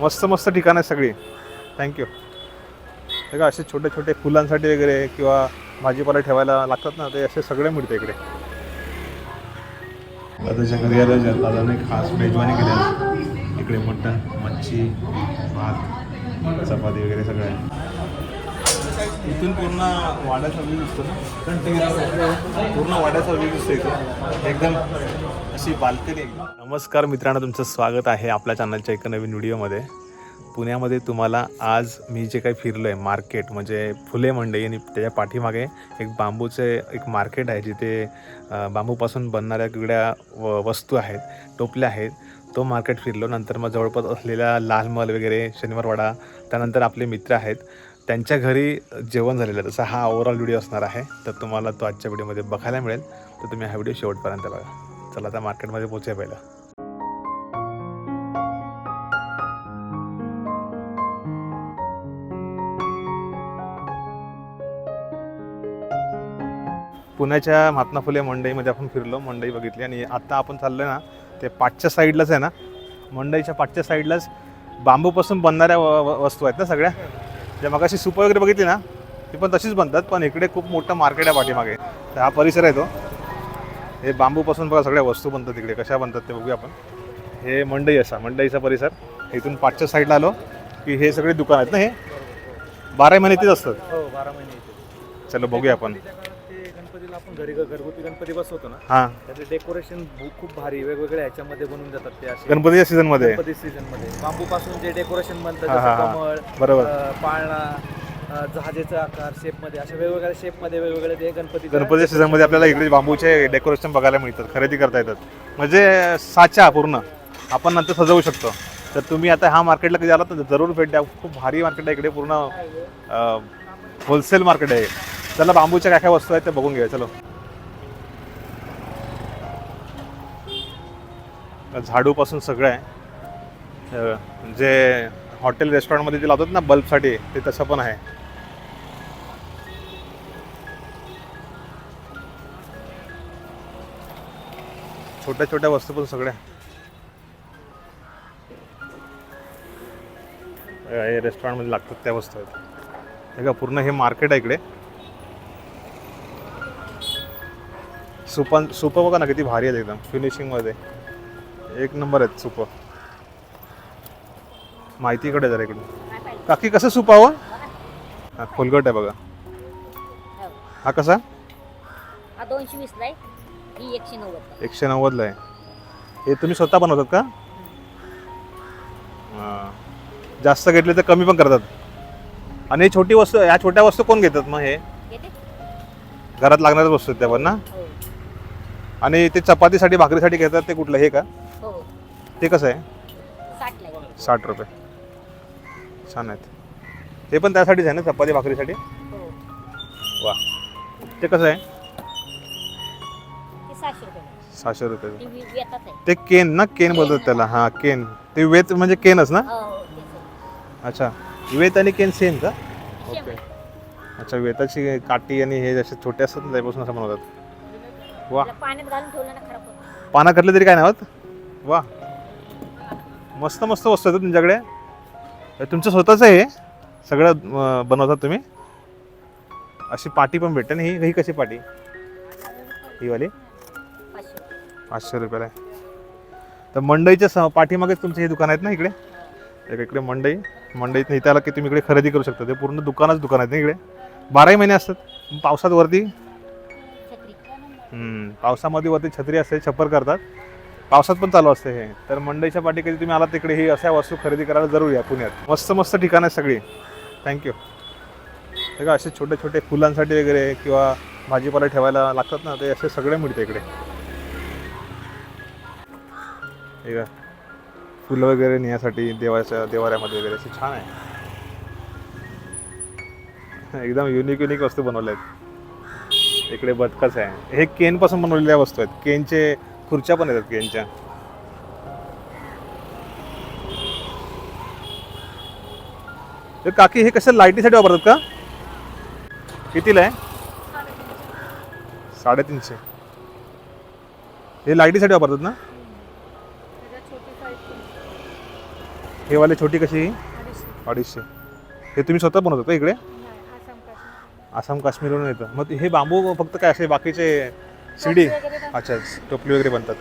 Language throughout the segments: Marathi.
मस्त मस्त ठिकाण आहे सगळी. थँक्यू हे का असे छोटे छोटे फुलांसाठी वगैरे किंवा भाजीपाला ठेवायला लागतात ना ते असे सगळे मिळते इकडे. दादाच्या घरी आलं दादाने खास मेजवानी केली इकडे मटण मच्छी भात चपाती वगैरे सगळं आहे. इथून पूर्ण वाड्याचा व्ह्यू दिसतो ना. पूर्ण वाड्याचा व्ह्यू दिसतो इथून एकदम अशी बाल्कनी नमस्कार मित्रांनो तुमचं स्वागत आहे आपल्या चॅनलच्या एका नवीन व्हिडिओमध्ये. पुण्यामध्ये तुम्हाला आज मी जे काही फिरलो आहे मार्केट म्हणजे फुले मंडई आणि त्याच्या पाठीमागे एक बांबूचे एक मार्केट आहे जिथे बांबूपासून बनणाऱ्या वेगळ्या व वस्तू आहेत टोपल्या आहेत. तो मार्केट फिरलो. नंतर मग जवळपास असलेल्या लालमहल वगैरे शनिवारवाडा त्यानंतर आपले मित्र आहेत. त्यांच्या घरी जेवण झालेलं आहे. तसा हा ओव्हरऑल व्हिडिओ असणार आहे तर तुम्हाला तो आजच्या व्हिडिओमध्ये बघायला मिळेल. तर तुम्ही हा व्हिडिओ शेवटपर्यंत बघा. चला आता मार्केटमध्ये पोचूया पहिलं. पुण्याच्या महात्मा फुले मंडईमध्ये आपण फिरलो मंडई बघितली. आणि आत्ता आपण चाललो ना ते पाठच्या साईडलाच आहे ना. मंडईच्या पाठच्या साईडलाच बांबूपासून बनणाऱ्या व- वस्तू आहेत ना सगळ्या? ज्या मगाशी सूप वगैरे बघितली ना ती पण तशीच बनतात पण इकडे खूप मोठं मार्केट आहे पाठीमागे. तर हा परिसर आहे तो. हे बांबूपासून बघा सगळ्या वस्तू बनतात इकडे कशा बनतात ते बघूया आपण. हे मंडई असा मंडईचा परिसर. इथून पाठच्या साईडला आलो की हे सगळे दुकान आहेत ना हे? बारा महिने इथेच असतात. हो बारा महिने येते चलो बघूया आपण. गणपतीला आपण घरी घरगुती गणपती बसवतो ना हां. त्याचे डेकोरेशन खूप भारी वेगवेगळ्या ह्याच्यामध्ये बनवून जातात ते असे. गणपतीच्या सीझनमध्ये गणपती सीझनमध्ये. बांबू पासून जे डेकोरेशन बनतं हा, हा, जसं हा. कमळ बरोबर. अं, पाळणा अं, जहाजेचा आकार शेपमध्ये अशा वेगवेगळ्या शेपमध्ये वेगवेगळे ते गणपती गणपतीच्या सीझनमध्ये आपल्याला इकडे बांबूचे डेकोरेशन बघायला मिळतात खरेदी करता येतात. म्हणजे साचा पूर्ण आपण नंतर सजवू शकतो. तर तुम्ही आता हा मार्केटला कधी आलात तर जरूर भेट द्या. खूप भारी मार्केट आहे इकडे पूर्ण होलसेल मार्केट आहे. चला बांबूच्या काय काय वस्तू आहेत ते बघून घ्या चलो. झाडूपासून सगळं आहे. जे हॉटेल रेस्टॉरंटमध्ये जे लावतात ना बल्बसाठी ते तसं पण आहे. छोट्या छोट्या वस्तू पण सगळ्या. रेस्टॉरंटमध्ये लागतात त्या वस्तू आहेत. हे का पूर्ण हे मार्केट आहे इकडे. सुपन सुप बघा ना किती भारी आहेत एकदम फिनिशिंगमध्ये एक नंबर आहेत सुप. माहिती इकडे जरा इकडे काकी कसं सुप हवं हा खोलगट आहे बघा. हा. कसा? हा दोनशे वीसला आहे ही एकशे नव्वद एकशे नव्वदला आहे. हे तुम्ही स्वतः बनवतात का? हां. जास्त घेतले तर कमी पण करतात. आणि छोटी वस्तू ह्या छोट्या वस्तू कोण घेतात मग हे? घरात लागणाऱ्या वस्तू आहेत त्या पण ना? हो. आणि ते चपातीसाठी भाकरीसाठी घेतात ते कुठलं? हे का? हो. ते कसं आहे? साठ रुपये. छान आहेत. हे पण त्यासाठीच आहे ना चपाती भाकरीसाठी? हो. वा. ते कसं आहे? ते सहाशे रुपये. ती ते केन ना? केन बोलतात त्याला. हां केन. ते वेत म्हणजे केनच ना. अच्छा. वेत आणि केन सेम का? ओके. अच्छा वेताची काठी आणि हे जसे छोटे असतात ना त्यापासून असं बनवतात. वा. त्याला पाण्यात घालून ठेवलं ना खराब होत. पाना करले तरी काय नाही होत वा. मस्त मस्त वस्तू आहेत हो तुमच्याकडे. हे तुमचं स्वतःचं आहे हे? सगळं अं, बनवतात तुम्ही? अशी पाटी पण भेटते ना ही ही कशी पाटी? ही वाली. पाचशे रुपयाला आहे. तर मंडईच्या स पाठीमागेच तुमचे हे दुकान आहेत ना इकडे? एक इकडे मंडई मंडईत इथे आला की तुम्ही इकडे खरेदी करू शकता. ते पूर्ण दुकानच दुकान आहेत ना इकडे. बाराही महिने असतात. पावसात वरती पावसामध्ये वरती छत्री असते छप्पर करतात. पावसात पण चालू असते हे. तर मंडईच्या पाठी कधी तुम्ही आलात तिकडे ही अशा वस्तू खरेदी करायला जरूर या पुण्यात. मस्त मस्त ठिकाणं आहेत सगळी. थँक्यू हे का असे छोटे छोटे फुलांसाठी वगैरे किंवा भाजीपाला ठेवायला लागतात ना ते असे सगळे मिळते इकडे. हे का फुलं वगैरे नेण्यासाठी देवाच्या देवाऱ्यामध्ये वगैरे असे छान आहे. एकदम युनिक युनिक वस्तू बनवल्या आहेत. इकडे बदकच आहे. हे केनपासून बनवलेल्या वस्तू आहेत. केनचे खुर्च्या पण येतात केनच्या. तर काकी हे कसं लाईटीसाठी वापरतात का? कितीला आहे? साडेतीनशे. हे लाईटीसाठी वापरतात ना? हे वाले छोटी कशी अडीचशे. हे तुम्ही स्वतः बनवता का इकडे? आसाम काश्मीरवरून येतं. मग हे बांबू फक्त काय असे बाकीचे शिडी? अच्छा टोपली वगैरे बनतात.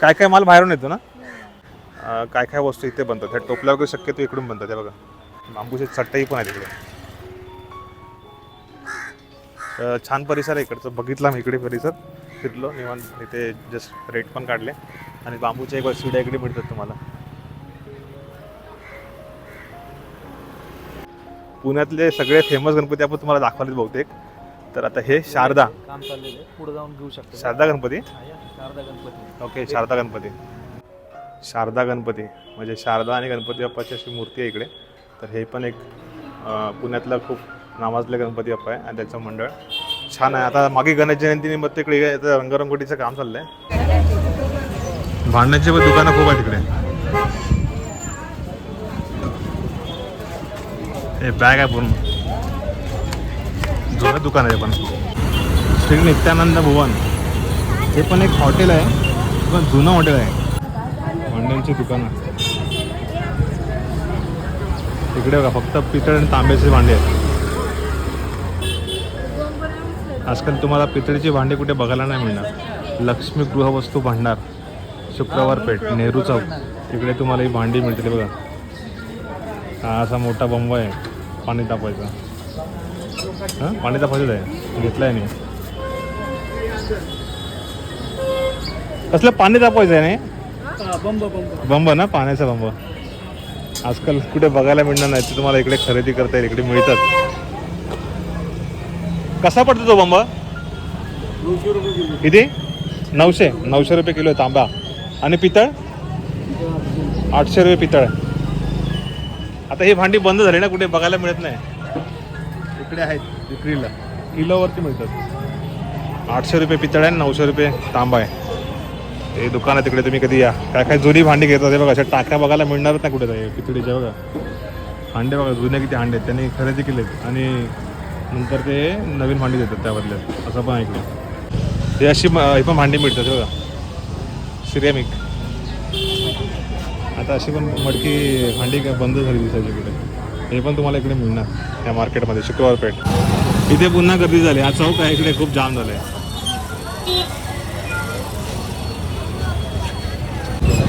काय काय माल बाहेरून येतो ना? काय काय वस्तू इथे बनतात? ह्या टोपल्या वगैरे शक्यतो इकडून बनतात हे बघा. बांबूचे चट्टाई पण आहेत इकडे. छान परिसर आहे इकडचं. बघितला मी इकडे परिसर. फिरलो निवांत. इथे जस्ट रेट पण काढले. आणि बांबूच्या एक शिड्या इकडे मिळतात तुम्हाला. पुण्यातले सगळे फेमस गणपती आपण तुम्हाला दाखवले बहुतेक. तर आता हे शारदा. काम चाललेलं आहे. पुढे जाऊन घेऊ शकतो. शारदा गणपती. शारदा गणपती. ओके शारदा गणपती. शारदा गणपती. म्हणजे शारदा आणि गणपती बाप्पाची अशी मूर्ती आहे इकडे. तर हे पण एक पुण्यातलं खूप नावाजलं गणपती बाप्पा आहे आणि त्याचं मंडळ. छान आहे. आता मागे गणेश जयंतीनिमित्त इकडे रंगरंगोटीचं काम चाललंय. भांडण्याची पण दुकानं खूप आहेत तिकडे हे बॅग आहे पूर्ण. जुनं दुकान आहे पण. श्री नित्यानंद भुवन. हे पण एक हॉटेल आहे. पण जुनं हॉटेल आहे. भांड्यांची दुकानं इकडे बघा फक्त पितळ आणि तांब्याचे भांडे आहेत. आजकाल तुम्हाला पितळीची भांडी कुठे बघायला नाही मिळणार. लक्ष्मी गृहवस्तू भांडार शुक्रवार पेठ नेहरू चौक. तिकडे तुम्हाला ही भांडी मिळते बघा. हा असा मोठा बंब आहे. पाणी तापवायचं हां? पाणी तापवायचं आहे घेतलं आहे मी. कसलं पाणी तापवायचं आहे नाही बंब बंब बंब ना पाण्याचा बंब. आजकाल कुठे बघायला मिळणार नाही ते तुम्हाला इकडे खरेदी करता येईल इकडे मिळतात. कसा पडतो तो बंब? किती? नऊशे. नऊशे रुपये किलो आहे तांबा. आणि पितळ? आठशे रुपये पितळ. आहे आता ही भांडी बंद झाली ना कुठे बघायला मिळत नाही. इकडे आहेत विक्रीला. किलोवरती मिळतात. आठशे रुपये पितळ आहे नऊशे रुपये तांबा आहे. ते दुकान आहे तिकडे तुम्ही कधी या. काय काय जुनी भांडी घेतात हे बघा अशा टाक्या बघायला मिळणारच नाही कुठे जाईल पितळीच्या बघा. हांडे बघा जुने किती हांडे आहेत त्यांनी खरेदी केलेत. आणि नंतर ते नवीन भांडी देतात त्या बदल्यात असं पण इकडे. हे अशी ही पण भांडी मिळतात बघा. सिरेमिक आता अशी पण मडकी भांडी काय बंद झाली दिसायची इकडे हे पण तुम्हाला इकडे मिळणार या मार्केटमध्ये शुक्रवार पेठ. इथे पुन्हा गर्दी झाली. हा चौक आहे इकडे खूप जाम झालं आहे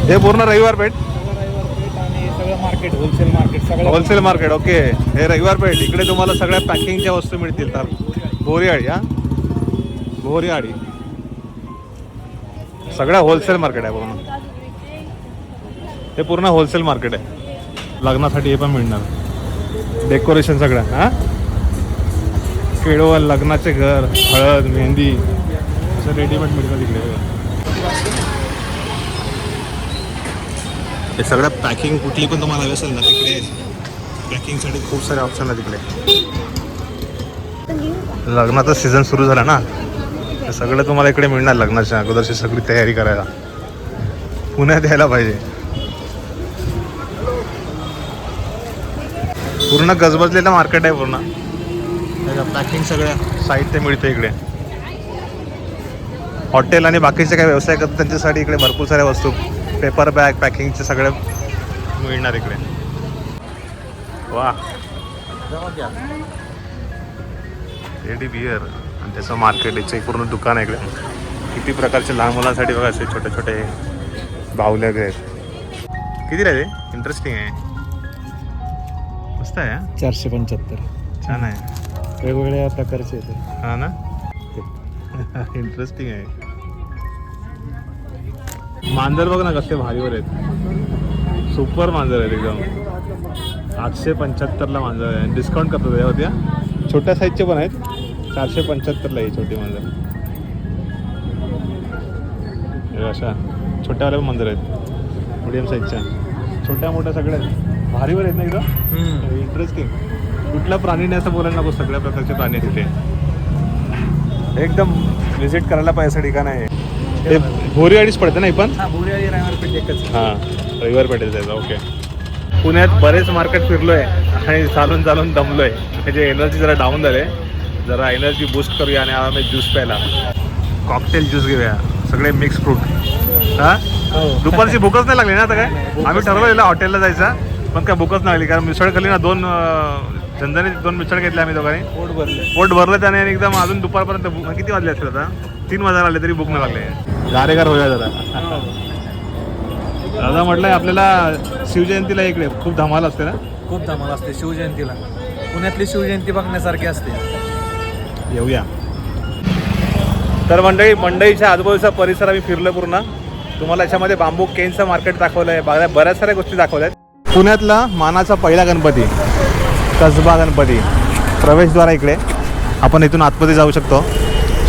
हे पूर्ण रविवार पेठ? रविवार पेठ आणि सगळं मार्केट होलसेल मार्केट सगळं होलसेल मार्केट ओके हे रविवार पेठ. इकडे तुम्हाला सगळ्या पॅकिंगच्या वस्तू मिळतील तर बोरीआळी हा? बोरीआळी सगळं होलसेल मार्केट आहे पूर्ण. हे पूर्ण होलसेल मार्केट आहे. लग्नासाठी हे पण मिळणार. डेकोरेशन सगळं हां? केळवण लग्नाचे घर हळद मेहंदी असं रेडीमेड मिळतं तिकडे. हे सगळं पॅकिंग कुठली पण तुम्हाला हवी असेल ना तिकडे पॅकिंगसाठी खूप सारे ऑप्शन आहे तिकडे. लग्नाचा सीझन सुरू झाला ना सगळं तुम्हाला इकडे मिळणार लग्नाच्या अगोदरची सगळी तयारी करायला. पुण्यात यायला पाहिजे. पूर्ण गजबजलेलं मार्केट आहे पूर्ण. पॅकिंग सगळं. साहित्य मिळतं इकडे. हॉटेल आणि बाकीचे काही व्यवसाय करतात त्यांच्यासाठी इकडे भरपूर साऱ्या वस्तू पेपर बॅग पॅकिंगचे सगळे मिळणार इकडे. वा रेडी बिअर आणि त्याचं मार्केट याचं एक पूर्ण दुकान आहे इकडे. किती प्रकारचे लहान मुलांसाठी बघा असे छोटे छोटे बाहुल्या वगैरे किती राहिले इंटरेस्टिंग आहे. मस्त आहे हा? चारशे पंच्याहत्तर. छान आहे. वेगवेगळ्या प्रकारचे येते. हा ना? इंटरेस्टिंग आहे. मांजर बघ ना कसले भारीवर आहेत. सुपर मांजर आहेत एकदम. आठशे पंच्याहत्तरला मांजर आहे. डिस्काउंट करतात या होत्या छोट्या साईजचे पण आहेत. चारशे पंच्याहत्तरला ही छोटी मांजर. हे अशा छोट्यावाल्या पण मांजर आहेत. मिडियम साईजच्या छोट्या मोठ्या सगळ्या आहेत. भारीवर आहेत ना एकदम इंटरेस्टिंग कुठला प्राणी नाही असं बोलायला नको सगळ्या प्रकारचे प्राणी तिथे. एकदम व्हिजिट करायला पाहिजे असं ठिकाण आहे. हे भोरी अडीच पडते ना ही पण? हा बोरी आणि रविवार एकच. हां रविवार पेठेत जायचं ओके पुण्यात बरेच मार्केट फिरलोय आणि चालून चालून दमलोय. म्हणजे एनर्जी जरा डाऊन झाले. जरा एनर्जी बूस्ट करूया आणि आम्ही ज्यूस प्यायला. कॉकटेल ज्यूस घेऊया. सगळे मिक्स फ्रूट हां? हो. दुपारची भूकच नाही लागली ना आता काय? आम्ही ठरवलेलं हॉटेलला जायचं. पण काय भूकच लागली कारण मिसळ खाल्ली ना दोन झणझणीत दोन मिसळ घेतले आम्ही दोघांनी. पोट भरले. पोट भरलं त्याने आणि एकदम अजून दुपारपर्यंत भूक किती वाजले असतील आता? तीन वाजायला आले तरी भूक नाही लागले. गारेगार होऊया जरा. दादा म्हटलंय आपल्याला शिवजयंतीला इकडे खूप धमाल असते ना? खूप धमाल असते शिवजयंतीला. पुण्यातली शिवजयंती बघण्यासारखी असते. येऊया. तर मंडळी मंडईच्या आजूबाजूचा परिसर आम्ही फिरलो पूर्ण. तुम्हाला याच्यामध्ये बांबू केनचं मार्केट दाखवलं आहे बऱ्या बऱ्याच साऱ्या गोष्टी दाखवल्या आहेत पुण्यातला मानाचा पहिला गणपती कसबा गणपती. प्रवेशद्वार इकडे. आपण इथून आतमध्ये जाऊ शकतो.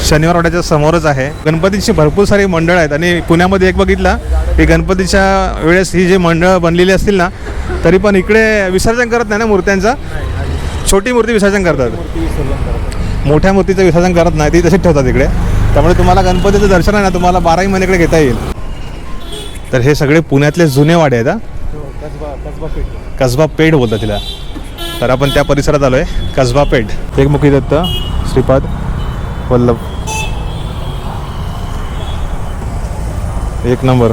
शनिवार वाड्याच्या समोरच आहे. गणपतीची भरपूर सारी मंडळ आहेत आणि पुण्यामध्ये एक बघितलं की गणपतीच्या वेळेस ही जे मंडळ बनलेली असतील ना तरी पण इकडे विसर्जन करत नाही ना मूर्त्यांचं? छोटी मूर्ती विसर्जन करतात. मोठ्या मूर्तीचं विसर्जन करत नाही ती तशीच ठेवतात इकडे. त्यामुळे तुम्हाला गणपतीचं दर्शन आहे ना तुम्हाला बाराही महिने इकडे घेता येईल. तर हे सगळे पुण्यातले जुने वाडे आहेत कसबा कसबा पेठ. कसबा पेठ बोलतात तिला. तर आपण त्या परिसरात आलो आहे कसबा पेठ. एकमुखी दत्त श्रीपाद वल्लभ. एक नंबर.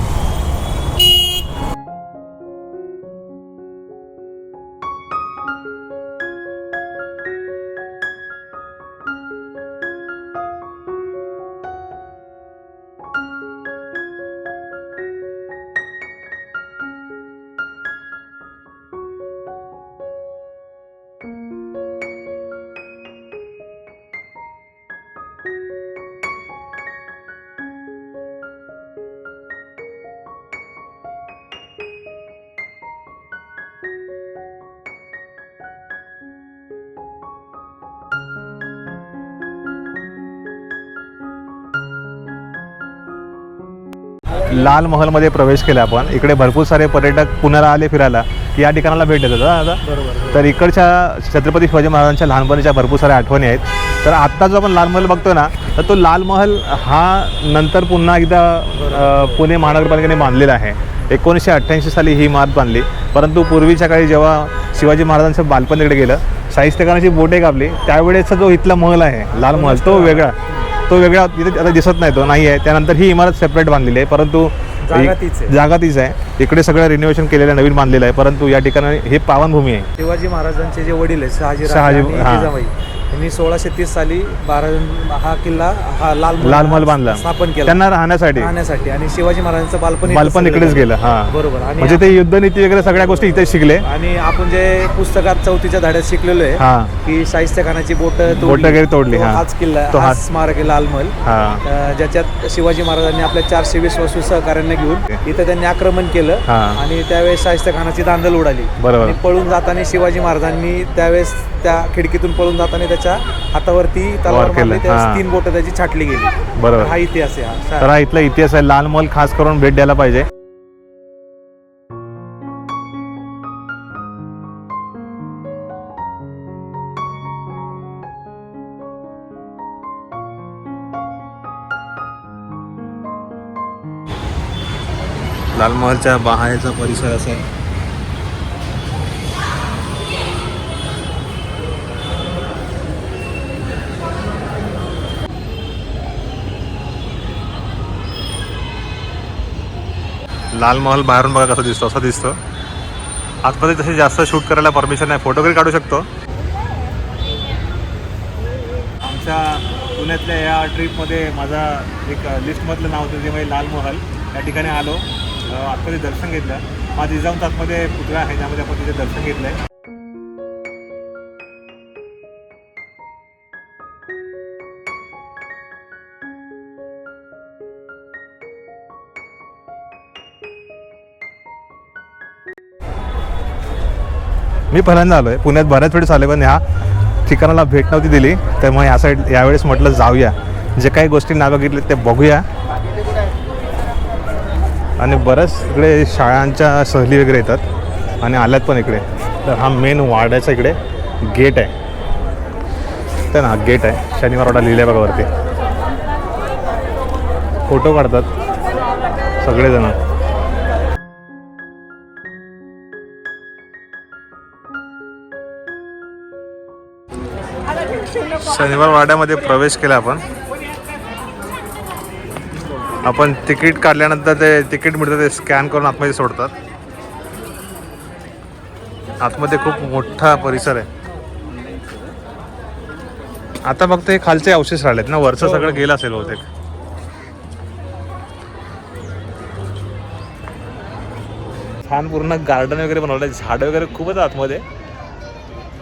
लाल महलमध्ये प्रवेश केला आपण. इकडे भरपूर सारे पर्यटक पुण्याला आले फिरायला. या ठिकाणाला भेट देतात आता बरोबर तर इकडच्या छत्रपती शिवाजी महाराजांच्या लहानपणीच्या भरपूर साऱ्या आठवणी आहेत. तर आत्ता जो आपण लाल महल बघतो ना तर तो लाल महल हा नंतर पुन्हा एकदा पुणे महानगरपालिकेने बांधलेला आहे. एकोणीसशे अठ्ठ्याऐंशी साली ही इमारत बांधली. परंतु पूर्वीच्या काळी जेव्हा शिवाजी महाराजांचं बालपण इकडे गेलं शाहिस्तेखानाची बोटे कापली त्यावेळेचा जो इथला महल आहे लाल महल तो वेगळा. तो वेगळा इथे आता दिसत नाही तो नाही आहे त्यानंतर ही इमारत सेपरेट बांधलेली आहे परंतु जागा तीच आहे. जागा तीच आहे इकडे सगळं रिनोव्हेशन केलेलं आहे नवीन बांधलेलं आहे परंतु या ठिकाणी हे पावनभूमी आहे शिवाजी महाराजांचे जे वडील आहेत शहाजी शहाजी- हा. जिजाबाई यांनी सोळाशे तीस साली बारा हा किल्ला हा लाल लाल महल बांधला. स्थापन केला. त्यांना राहण्यासाठी. राहण्यासाठी. आणि शिवाजी महाराजांचं बालपण बालपण इकडेच गेलं हा. बरोबर. आणि म्हणजे ते युद्धनीती वगैरे सगळ्या गोष्टी इथे शिकले. आणि आपण जे पुस्तकात चौथीच्या धाड्यात शिकलेलो आहे हा. की शाहिस्ते खानाची बोट बोटं वगैरे तोडली, हा. हाच किल्ला हाच. स्मारक आहे लाल महल हा. ज्याच्यात शिवाजी महाराजांनी आपल्या चारशे वीस वस्तू सहकार्यांना घेऊन इथं त्यांनी आक्रमण केलं हा. आणि त्यावेळेस शाहिस्ते खानाची दांदल उडाली. बरोबर. पळून जाताना शिवाजी महाराजांनी त्यावेळेस त्या खिडकीतून पळून जाताना त्याच्या हातावरती तलवार केलं, त्यावेळेस हा. तीन बोटं त्याची छाटली गेली बरोबर. हा इतिहास आहे हा. तर हा इथला इतिहास आहे लाल महल खास करून भेट द्यायला पाहिजे लाल महलच्या बाहेरचा परिसर असा लाल महल बाहेरून बघा कसं दिसतो असं दिसतो. आतमध्ये तसे जास्त शूट करायला परमिशन नाही. फोटो वगैरे काढू शकतो. आमच्या पुण्यातल्या या ट्रिपमध्ये माझा एक लिस्टमधलं नाव होतं जे म्हणजे लाल महल या ठिकाणी आलो. आतमध्ये दर्शन घेतलं. माझं जाऊन आतमध्ये पुतळा आहे त्यामध्ये आपण तिथे दर्शन घेतलं आहे मी पहिल्यांदा आलो आहे पुण्यात बऱ्याच वेळेस आले पण ह्या ठिकाणाला भेट नव्हती दिली. त्यामुळे या साईड यावेळेस म्हटलं जाऊया. जे काही गोष्टी ना बघितले ते बघूया. आणि बऱ्याच इकडे शाळांच्या सहली वगैरे येतात. आणि आल्यात पण इकडे. तर हा मेन वाड्याचा इकडे गेट आहे. तर ना गेट आहे. शनिवार वाडा लिहिलं बघा वरती. फोटो काढतात. सगळेजण. शनिवार वाड्यामध्ये प्रवेश केला आपण. आपण तिकीट काढल्यानंतर ते तिकीट मिळतं ते स्कॅन करून आतमध्ये सोडतात. आतमध्ये खूप मोठा परिसर आहे. आता फक्त हे खालचे अवशेष राहिलेत ना वरचं सगळं गेलं असेल बहुतेक. छान पूर्ण गार्डन वगैरे बनवलं आहे झाडं वगैरे खूपच आतमध्ये.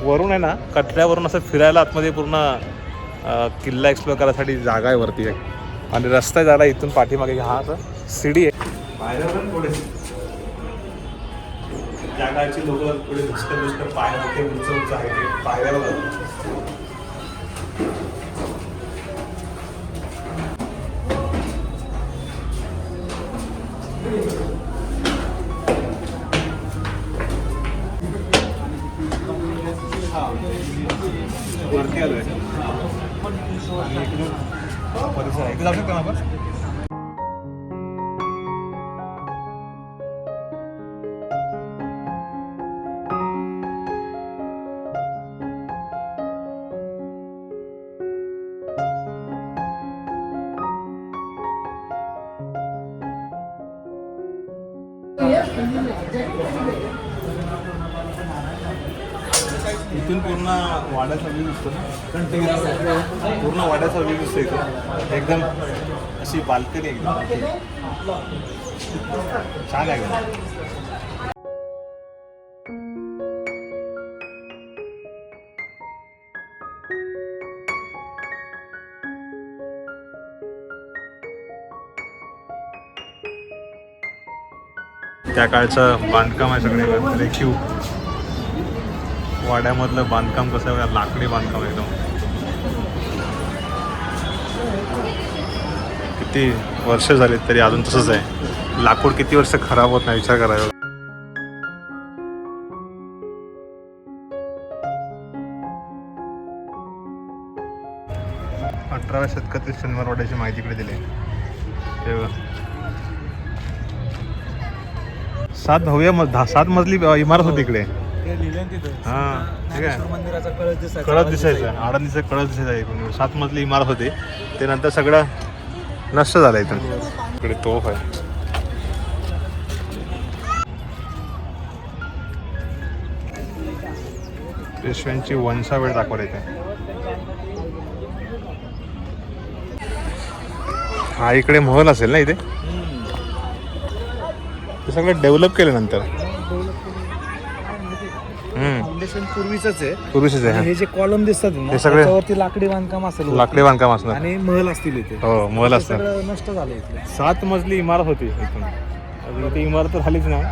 वरून आहे ना कटऱ्यावरून असं फिरायला आतमध्ये पूर्ण किल्ला एक्सप्लोर करायसाठी जागा आहे वरती एक. आणि रस्ता झाला इथून पाठीमागे हा असं सिडी आहे. पायऱ्या पण थोडे जागाची लोक थोडे घुसत घुसत पाय होते उंच उंच आहे ते पायऱ्या पूर्ण वाड्याचा व्ह्यू दिसतो इथे एकदम अशी बाल्कनी एकदम. छान आहे त्या काळचं बांधकाम आहे सगळे रेखीव. वाड्यामधलं बांधकाम कसं लाकडी बांधकाम एकदम. किती वर्ष झालीत तरी अजून तसंच आहे. लाकूड किती वर्ष खराब होत नाही विचार करायला. अठराव्या शतकातील शनिवार वाड्याची माहिती इकडे दिली. सात भव्य सात मजली इमारत होती इकडे. हा कळस दिसायचा. आडंदीचं कळस दिसायचं सात मजली इमारत होती. ते नंतर सगळं नष्ट झालं इथून. इकडे तोफ आहे. पेशव्यांची वंशावेळ दाखवली इथे हा इकडे महल असेल ना इथे? ते सगळं डेव्हलप केलं फाउंडेशन पूर्वीचंच आहे. पूर्वीचेच आहे आणि हा. हे जे कॉलम दिसतात ना हे सगळे- त्याच्यावरती लाकडी बांधकाम असेल वरती. लाकडी बांधकाम असणार. आणि महल असतील इथे. हो महल ते असणार. सगळं नष्ट झालं इथलं सात मजली इमारत होती इथून. अजून ती इमारत तर झालीच नाही.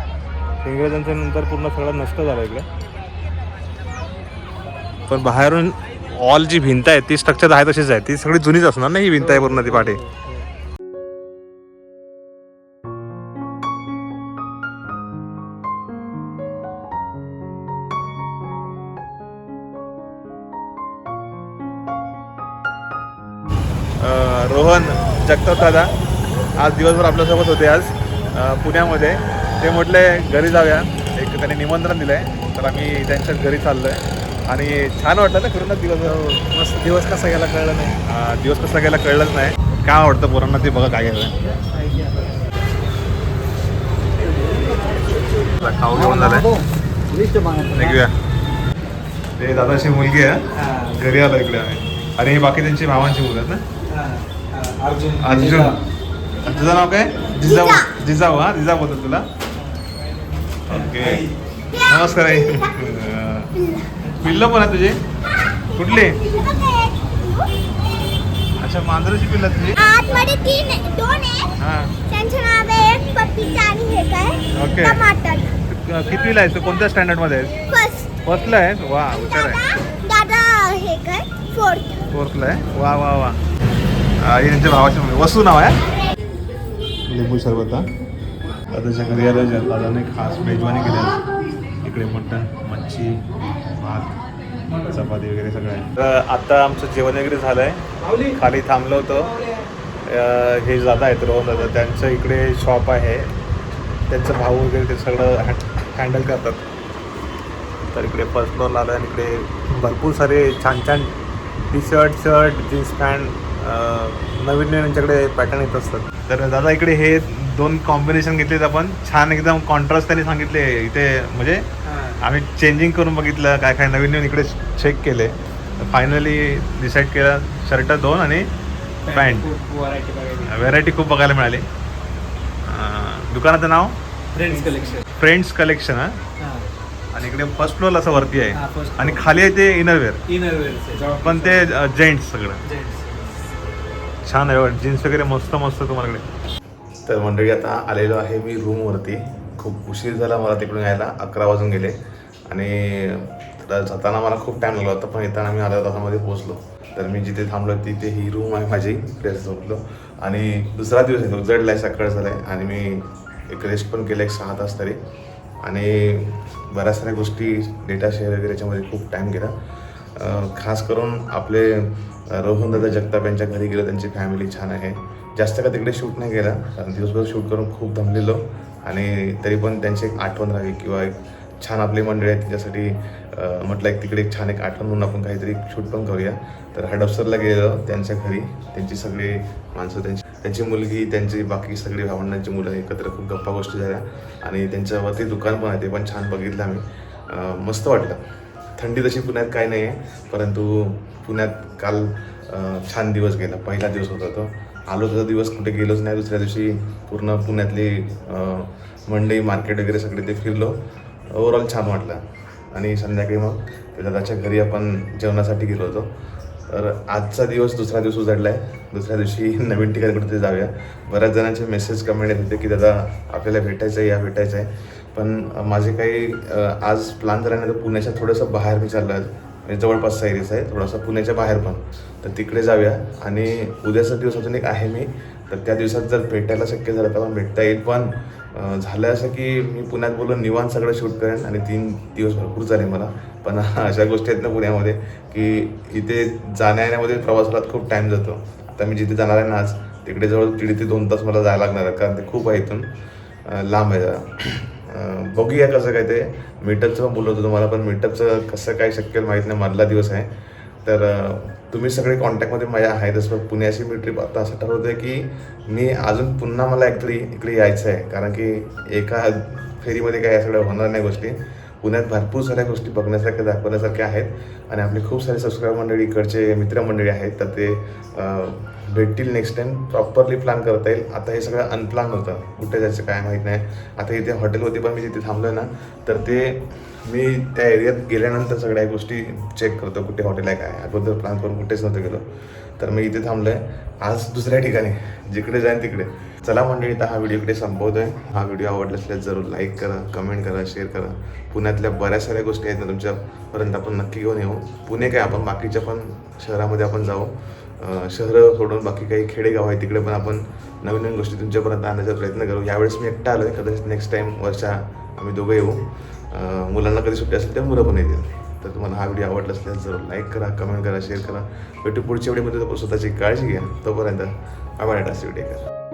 इंग्रजांच्या नंतर पूर्ण सगळं नष्ट झालं इकडे. पण बाहेरून ऑल जी भिंत आहे ती स्ट्रक्चर आहे तशीच आहे. ती सगळी जुनीच असणार ना ही भिंत आहे पूर्ण ती पाठी? दादा. आज दिवसभर आपल्यासोबत होते आज पुण्यामध्ये. ते म्हटले घरी जाऊया. एक त्यांनी निमंत्रण दिलं आहे तर आम्ही त्यांच्या घरी चाललो आहे आणि छान वाटलं ना फिरून दिवसभर? मस्त. दिवस कसा गेला कळलं नाही. दिवस कसा गेला कळलंच नाही. काय आवडतं पोरांना ते बघा काय घ्यायचं खाऊ घेऊन झालंय. ते दादाची मुलगी आहे. घरी आलो इकडे आम्ही. आणि हे बाकी त्यांची भावांची मुलं आहेत ना? अर्जुन. अर्जुन. तुझं नाव काय? जिजाऊ. जिजाऊ हा? जिजाऊ बोलतो तुला? ओके. नमस्कार आई. पिल्लं. पण आहे तुझे? कुठले? अच्छा मांजराची पिल्लं तुझी? आतमध्ये तीन दोन आहे. हा. त्यांचे नाव आहे एक पपीता आणि हे काय? ओके. टमाटर. कितवीला आहेस तू कोणत्या स्टँडर्डमध्ये आहेस? फर्स्ट. फर्स्टला आहेस वा हुशार आहे. दादा दादा हे काय? फोर्थ. फोर्थला आहे? वा वा वा. हा, ही त्यांच्या भावाची मुलगी. वसू नाव आहे. लिंबू सरबत दादाच्या घरी आलं दादाने खास मेजवानी केली. इकडे मटण मच्छी भात चपाती वगैरे सगळं आहे. तर आता आमचं जेवण वगैरे झालं आहे खाली थांबलो होतो. हे दादा आहेत रोहन दादा. त्यांचं इकडे शॉप आहे. त्यांचं भाऊ वगैरे ते सगळं हॅ हँडल करतात. तर इकडे फर्स्ट फ्लोअरला आलं आणि इकडे भरपूर सारे छान छान T shirt shirt jeans pant नवीन नवीन यांच्याकडे पॅटर्न येत असतात. तर दादा इकडे हे दोन कॉम्बिनेशन घेतलेत आपण. छान एकदम कॉन्ट्रास्ट त्यांनी सांगितले. इथे म्हणजे आम्ही चेंजिंग करून बघितलं काय काय नवीन नवीन इकडे चेक केले. फायनली डिसाईड केलं शर्ट दोन आणि पॅन्ट व्हरायटी खूप बघायला मिळाली. दुकानाचं नाव? फ्रेंड्स कलेक्शन फ्रेंड्स कलेक्शन हां? आणि इकडे फर्स्ट फ्लोअरला असं वरती आहे. आणि. खाली आहे ते इनरवेअर इनर वेअरचे पण ते जेंट्स सगळं. छान आहे जीन्स वगैरे मस्त मस्त तुम्हाला तर मंडळी आता आलेलो आहे मी रूमवरती खूप उशीर झाला मला तिकडून यायला अकरा वाजून गेले. आणि तर जाताना मला खूप टाईम लागला होता पण येताना मी अर्ध्या तासामध्ये पोहोचलो. तर मी जिथे थांबलो तिथे ही रूम आहे माझी प्लेस झोपलो. आणि दुसरा दिवस आहे उजडला आहे सकाळ झाला आहे आणि मी एक रेस्ट पण केलं एक सहा तास तरी. आणि बऱ्याच साऱ्या गोष्टी डेटा शेअर वगैरे याच्यामध्ये खूप टाईम गेला. खास करून आपले रोहनदादा रोहन दादा जगताप यांच्या घरी गेलं त्यांची फॅमिली छान आहे. जास्त का तिकडे शूट नाही केला कारण दिवसभर शूट करून खूप दमलेलो. आणि तरी पण त्यांची एक आठवण राहावी किंवा एक छान आपली मंडळी आहे त्याच्यासाठी म्हटलं एक तिकडे एक छान एक आठवण म्हणून आपण काहीतरी शूट पण करूया. तर हडपसरला गेलो त्यांच्या घरी. त्यांची सगळी माणसं त्यांची त्यांची मुलगी त्यांची बाकी सगळी भावंडांची मुलं एकत्र खूप गप्पा गोष्टी झाल्या. आणि त्यांच्यावरती दुकान पण आहे ते पण छान बघितलं आम्ही. मस्त वाटलं. थंडी तशी पुण्यात काय नाही आहे परंतु पुण्यात काल छान दिवस गेला. पहिला दिवस होता तो. आलो तर दिवस कुठे गेलोच नाही. दुसऱ्या दिवशी पूर्ण पुण्यातली मंडई मार्केट वगैरे सगळे ते फिरलो. ओव्हरऑल छान वाटलं. आणि संध्याकाळी मग ते दादाच्या घरी आपण जेवणासाठी गेलो होतो. तर आजचा दिवस दुसरा दिवस उजाडला आहे दुसऱ्या दिवशी नवीन ठिकाणी कुठे जाऊया. बऱ्याच जणांचे मेसेज कमेंट येत होते की दादा आपल्याला भेटायचं आहे या भेटायचं आहे पण माझे काही आज प्लॅन झाला नाही तर पुण्याच्या थोडंसं बाहेर मी चाललं म्हणजे आहे म्हणजे जवळपासचा एरियाच आहे थोडासा पुण्याच्या बाहेर पण. तर तिकडे जाऊया. आणि उद्याचा दिवस अजून एक आहे मी. तर त्या दिवसात जर भेटायला शक्य झालं तर मग भेटता येईल. पण झालं असं की मी पुण्यात बोलून निवांत सगळं शूट करेन आणि तीन दिवस भरपूर झाले मला. पण अशा गोष्टी आहेत ना पुण्यामध्ये की इथे जाण्या येण्यामध्ये प्रवासाला खूप टाईम जातो. आता मी जिथे जाणार आहे ना आज तिकडे जवळ दीड ते दोन तास मला जायला लागणार आहे कारण ते खूप आहे इथून. लांब आहे जरा. बघूया कसं काय ते. मीटअपचं पण बोललो होतो तुम्हाला पण मीटअपचं कसं काय शक्य माहीत नाही मधला दिवस आहे. तर तुम्ही सगळे कॉन्टॅक्टमध्ये माझ्या आहे तसं पुण्याची मी ट्रिप आता असं ठरवतं आहे की मी अजून पुन्हा मला ॲक्च्युली इकडे यायचं आहे कारण की एका फेरीमध्ये काय या सगळ्या होणार नाही गोष्टी. पुण्यात भरपूर साऱ्या गोष्टी बघण्यासारख्या दाखवण्यासारख्या आहेत. आणि आपले खूप सारे सबस्क्राईब मंडळी इकडचे मित्रमंडळी आहेत. तर ते भेटतील नेक्स्ट टाइम प्रॉपरली प्लॅन करता येईल. आता हे सगळं अनप्लॅन होतं. कुठे जायचं काय माहीत नाही. आता इथे हॉटेलवरती पण मी जिथे थांबलो ना तर ते मी त्या एरियात गेल्यानंतर सगळ्या गोष्टी चेक करतो. कुठे हॉटेल आहे काय अगोदर प्लॅन करून कुठेच नव्हतं गेलो. तर मी इथे थांबलो आहे आज दुसऱ्या ठिकाणी. जिकडे जाईन तिकडे. चला मंडळी तर हा व्हिडिओ इकडे संपवतोय. हा व्हिडिओ आवडला असल्यास जरूर लाईक करा कमेंट करा शेअर करा. पुण्यातल्या बऱ्याच साऱ्या गोष्टी आहेत ना तुमच्यापर्यंत आपण नक्की घेऊन येऊ. पुणे काय आपण बाकीच्या पण शहरामध्ये आपण जाऊ. शहरं सोडून बाकी काही खेडेगाव आहे तिकडे पण आपण नवीन नवीन गोष्टी तुमच्यापर्यंत आणण्याचा प्रयत्न करू. यावेळेस मी एकटा आलो कदाचित नेक्स्ट टाईम वर्षा आम्ही दोघं येऊ. मुलांना कधी सुट्टी असेल तेव्हा मुलं पण येतील. तर तुम्हाला हा व्हिडिओ आवडला असल्यास जरूर लाईक करा कमेंट करा शेअर करा. भेटू पुढच्या व्हिडिओमध्ये स्वतःची काळजी घ्या. तोपर्यंत आम्हाला व्हिडिओ करा